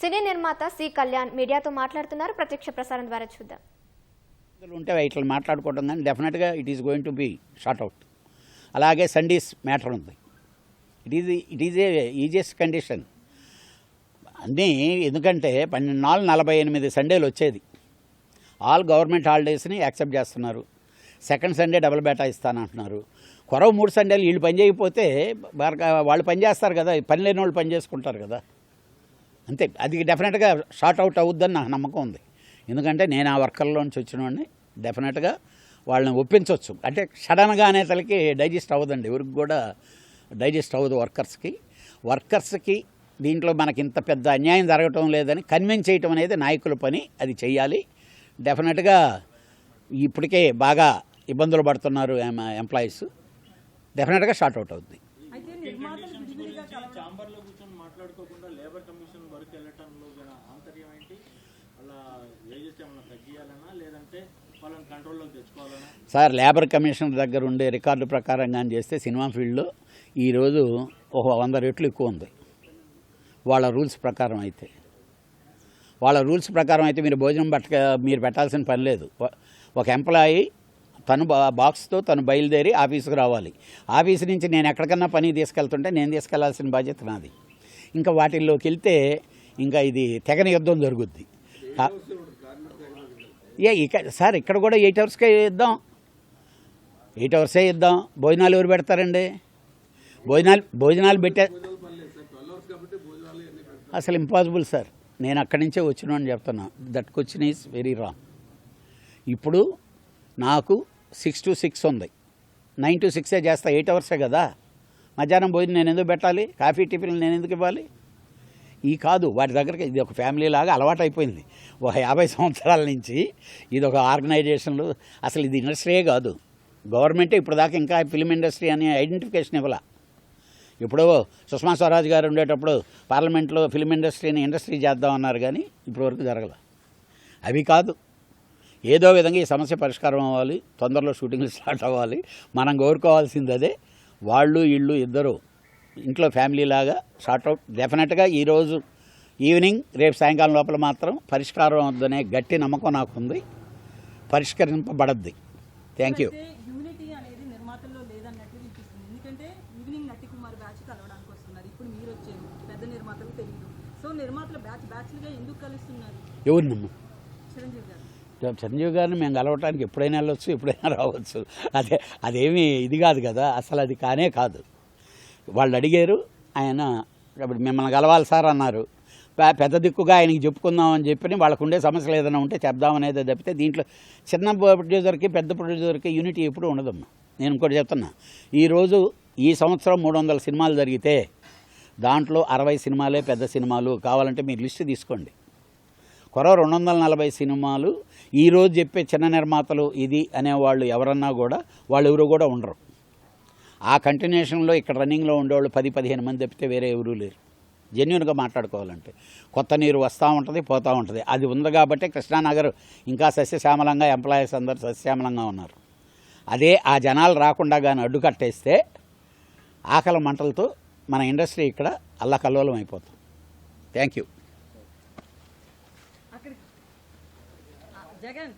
సినీ నిర్మాత సి కళ్యాణ్ మీడియాతో మాట్లాడుతున్నారు. ప్రత్యక్ష ప్రసారం ద్వారా చూద్దాం. ఉంటే ఇట్లా మాట్లాడుకోవడం కానీ డెఫినెట్గా it is going to be short out. అలాగే సండీస్ మ్యాటర్ ఉంది. It is it is a easiest condition. అన్నీ ఎందుకంటే పన్నెండు నాలుగు నలభై ఎనిమిది సండేలు వచ్చేది. ఆల్ గవర్నమెంట్ హాలిడేస్ని యాక్సెప్ట్ చేస్తున్నారు. సెకండ్ సండే డబుల్ బేటా ఇస్తానంటున్నారు. కొరవ మూడు సండేలు వీళ్ళు పని చేయకపోతే బాగా వాళ్ళు పని చేస్తారు కదా పని లేని వాళ్ళు పని చేసుకుంటారు కదా. అంతే. అది డెఫినెట్గా షార్ట్ అవుట్ అవుద్దని నాకు నమ్మకం ఉంది. ఎందుకంటే నేను ఆ వర్కర్లోంచి వచ్చిన వాడిని డెఫినెట్గా వాళ్ళని ఒప్పించవచ్చు అంటే సడన్గా అనేసరికి డైజెస్ట్ అవ్వదండి. ఎవరికి కూడా డైజెస్ట్ అవ్వదు వర్కర్స్కి. వర్కర్స్కి దీంట్లో మనకి ఇంత పెద్ద అన్యాయం జరగటం లేదని కన్విన్స్ చేయటం అనేది నాయకుల పని. అది చెయ్యాలి. డెఫినెట్గా ఇప్పటికే బాగా ఇబ్బందులు పడుతున్నారు ఎంప్లాయీస్. డెఫినెట్గా షార్ట్ అవుట్ అవుద్ది. వెళ్ళటంలో గల ఆంతర్యం ఏంటి? అలా ఏమైనా తగ్గియాలనా లేదంటే సార్ లేబర్ కమిషన్ దగ్గర ఉండే రికార్డు ప్రకారం కానీ చేస్తే సినిమా ఫీల్డ్లో ఈరోజు ఒక వంద రెట్లు ఎక్కువ ఉంది. వాళ్ళ రూల్స్ ప్రకారం అయితే. వాళ్ళ రూల్స్ ప్రకారం అయితే మీరు భోజనం పెట్ట మీరు పెట్టాల్సిన పని లేదు. ఒక- ఎంప్లాయీ తను బా- బాక్స్తో తను బయలుదేరి ఆఫీసుకు రావాలి. ఆఫీస్ నుంచి నేను ఎక్కడికన్నా పని తీసుకెళ్తుంటే నేను తీసుకెళ్ళాల్సిన బాధ్యత నాది. ఇంకా వాటిల్లోకి వెళ్తే ఇంకా ఇది తెగని యుద్ధం జరుగుద్ది. ఏ ఇక సార్ ఇక్కడ కూడా ఎయిట్ అవర్స్కే ఇద్దాం ఎయిట్ అవర్సే ఇద్దాం భోజనాలు ఎవరు పెడతారండి? భోజనాలు భోజనాలు పెట్టే అసలు ఇంపాసిబుల్ సార్. నేను అక్కడి నుంచే వచ్చిన అని చెప్తున్నా. That question is very wrong ఇప్పుడు నాకు సిక్స్ టు సిక్స్ ఉంది. నైన్ టు సిక్సే చేస్తా. ఎయిట్ అవర్సే కదా. మధ్యాహ్నం భోజనం నేను ఎందుకు పెట్టాలి? కాఫీ టిఫిన్ నేను ఎందుకు ఇవ్వాలి? ఈ కాదు వాటి దగ్గరికి ఇది ఒక ఫ్యామిలీ లాగా అలవాటు అయిపోయింది ఒక యాభై సంవత్సరాల నుంచి ఇది ఒక ఆర్గనైజేషన్లు అసలు ఇది ఇండస్ట్రీయే కాదు. గవర్నమెంటే ఇప్పుడు దాకా ఇంకా ఫిలిం ఇండస్ట్రీ అనే ఐడెంటిఫికేషన్ ఇవ్వాల. ఇప్పుడు సుష్మా స్వరాజ్ గారు ఉండేటప్పుడు పార్లమెంట్లో ఫిలిం ఇండస్ట్రీని ఇండస్ట్రీ చేద్దామన్నారు కానీ ఇప్పటివరకు జరగల. అవి కాదు. ఏదో విధంగా ఈ సమస్య పరిష్కారం అవ్వాలి తొందరలో షూటింగ్లు స్టార్ట్ అవ్వాలి. మనం కోరుకోవాల్సింది అదే. వాళ్ళు ఇళ్ళు ఇద్దరు ఇంట్లో ఫ్యామిలీ లాగా షార్ట్ అవుట్. డెఫినెట్గా ఈరోజు ఈవినింగ్ రేపు సాయంకాలం లోపల మాత్రం పరిష్కారం అవుద్దనే గట్టి నమ్మకం నాకుంది. పరిష్కరింపబడద్ది. థ్యాంక్ యూ అయితే యూనిటీ అనేది నిర్మాతల్లో లేదన్నట్టు వినిపిస్తుంది. ఎందుకంటే ఈవినింగ్ నటి కుమార్ బ్యాచ్ కలవడానికి వస్తున్నారు. ఇప్పుడు మీరు వచ్చారు. పెద్ద నిర్మాతలు తెలియదు. సో నిర్మాతలు బ్యాచ్ బ్యాచ్లుగా ఎందుకు కలుస్తున్నారు? ఎవరు నమ్ము చిరంజీవి గారు చిరంజీవి గారిని మేము కలవటానికి ఎప్పుడైనా వెళ్ళొచ్చు ఎప్పుడైనా రావచ్చు. అదే అదేమీ ఇది కాదు కదా. అసలు అది కానే కాదు. వాళ్ళు అడిగారు ఆయన ఇప్పుడు మిమ్మల్ని కలవాలి సార్ అన్నారు. పెద్ద దిక్కుగా ఆయనకి చెప్పుకుందాం అని చెప్పి వాళ్ళకు ఉండే సమస్యలు ఏదైనా ఉంటే చెప్దామనేది తప్పితే దీంట్లో చిన్న ప్రొడ్యూసర్కి పెద్ద ప్రొడ్యూసర్కి యూనిటీ ఎప్పుడూ ఉండదమ్మా. నేను ఇంకోటి చెప్తున్నా. ఈరోజు ఈ సంవత్సరం మూడు వందల సినిమాలు జరిగితే దాంట్లో అరవై సినిమాలే పెద్ద సినిమాలు. కావాలంటే మీరు లిస్ట్ తీసుకోండి. కొరవ రెండు వందల నలభై సినిమాలు ఈరోజు చెప్పే చిన్న నిర్మాతలు ఇది అనేవాళ్ళు ఎవరన్నా కూడా వాళ్ళు ఎవరు కూడా ఉండరు. ఆ కంటిన్యూషన్లో ఇక్కడ రన్నింగ్లో ఉండేవాళ్ళు పది పదిహేను మంది తప్పితే వేరే ఎవరూ లేరు. జెన్యున్గా మాట్లాడుకోవాలంటే. కొత్త నీరు వస్తూ ఉంటుంది పోతూ ఉంటుంది. అది ఉంది కాబట్టి కృష్ణానగర్ ఇంకా సస్యశ్యామలంగా ఎంప్లాయీస్ అందరు సస్యశ్యామలంగా ఉన్నారు. అదే ఆ జనాలు రాకుండా కానీ అడ్డుకట్టేస్తే ఆకలి మంటలతో మన ఇండస్ట్రీ ఇక్కడ అల్లకల్లోలం అయిపోతుంది థ్యాంక్ యూ జగన్.